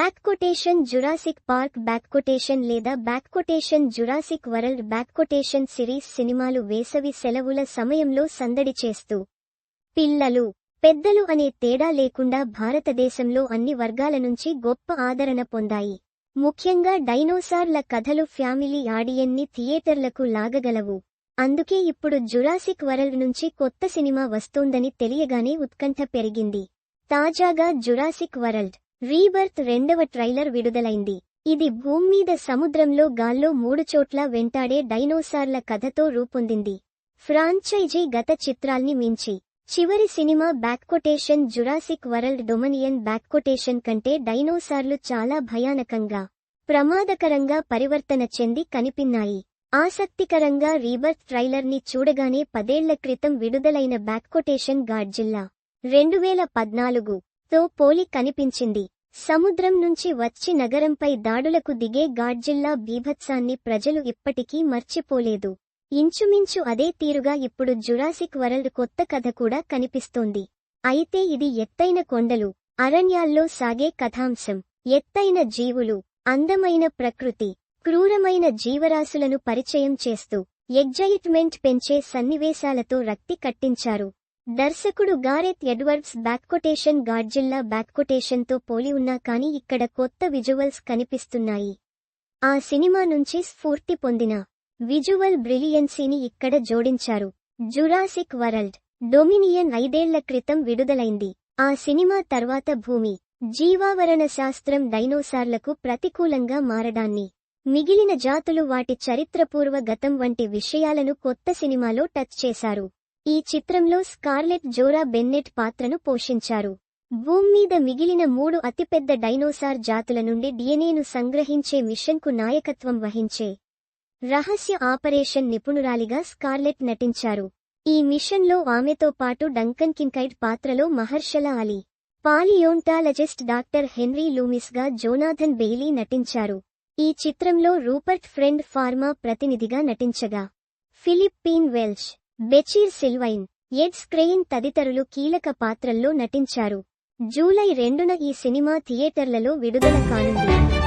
Back quotation Jurassic Park back quotation లేదా back quotation Jurassic World back quotation series సినిమాలు వేసవి సెలవుల సమయంలో సందడి చేస్తూ. పిల్లలు పెద్దలు అనే తేడా లేకుండా భారతదేశంలో అన్ని వర్గాల నుంచి గొప్ప ఆదరణ పొందాయి. ముఖ్యంగా డైనోసార్ల కథలు ఫ్యామిలీ ఆడియన్ని థియేటర్లకు లాగగలవు. అందుకే ఇప్పుడు జురాసిక్ వరల్డ్ నుంచి కొత్త సినిమా వస్తోందని తెలియగానే ఉత్కంఠ పెరిగింది. తాజాగా జురాసిక్ వరల్డ్ రీబర్త్ రెండవ ట్రైలర్ విడుదలైంది. ఇది భూమ్మీద సముద్రంలో గాల్లో మూడు చోట్ల వెంటాడే డైనోసార్ల కథతో రూపొందింది. ఫ్రాంచైజీ గత చిత్రాల్ని మించి. చివరి cinema back quotation Jurassic World Dominion back quotation కంటే డైనోసార్లు చాలా భయానకంగా ప్రమాదకరంగా పరివర్తన చెంది కనిపిన్నాయి. ఆసక్తికరంగా రీబర్త్ ట్రైలర్ని చూడగానే పదేళ్ళ క్రితం విడుదలైన బ్యాక్కొటేషన్ గాడ్జిల్లా రెండు వేల పద్నాలుగు తో పోలి కనిపించింది. సముద్రం నుంచి వచ్చి నగరంపై దాడులకు దిగే గాడ్జిల్లా బీభత్సాన్ని ప్రజలు ఇప్పటికీ మర్చిపోలేదు. ఇంచుమించు అదే తీరుగా ఇప్పుడు జురాసిక్ వరల్డ్ కొత్త కథ కూడా కనిపిస్తోంది. అయితే ఇది ఎత్తైన కొండలు అరణ్యాల్లో సాగే కథాంశం ఎత్తైన జీవులు అందమైన ప్రకృతి క్రూరమైన జీవరాశులను పరిచయం చేస్తూ ఎగ్జైట్మెంట్ పెంచే సన్నివేశాలతో రక్తి కట్టించారు. దర్శకుడు గారెత్ ఎడ్వర్డ్స్ బ్యాక్కొటేషన్ గాడ్జిల్లా బ్యాక్కొటేషన్తో పోలి ఉన్నా కానీ ఇక్కడ కొత్త విజువల్స్ కనిపిస్తున్నాయి. ఆ సినిమా నుంచి స్ఫూర్తి పొందిన విజువల్ బ్రిలియన్సీని ఇక్కడ జోడించారు. జురాసిక్ వరల్డ్ డొమినియన్ ఐదేళ్ళ క్రితం విడుదలైంది. ఆ సినిమా తర్వాత భూమి జీవావరణ శాస్త్రం డైనోసార్లకు ప్రతికూలంగా మారడాన్ని మిగిలిన జాతులు వాటి చరిత్రపూర్వ గతం వంటి విషయాలను కొత్త సినిమాలో టచ్ చేశారు. ఈ చిత్రంలో స్కార్లెట్ జోరా బెన్నెట్ పాత్రను పోషించారు. భూమ్మీద మిగిలిన మూడు అతిపెద్ద డైనోసార్ జాతుల నుండి డిఎన్ఏను సంగ్రహించే మిషన్కు నాయకత్వం వహించే రహస్య ఆపరేషన్ నిపుణురాలిగా స్కార్లెట్ నటించారు. ఈ మిషన్లో ఆమెతో పాటు డంకన్ కింకైడ్ పాత్రలో Mahershala Ali palaeontologist doctor Henry లూమిస్గా Jonathan Bailey నటించారు. ఈ చిత్రంలో రూపర్ట్ ఫ్రెండ్ ఫార్మా ప్రతినిధిగా నటించగా Philippine Velge Bechir Sylvain Ed Skrein తదితరులు కీలక పాత్రల్లో నటించారు. జూలై రెండున ఈ సినిమా థియేటర్లలో విడుదల కానుంది.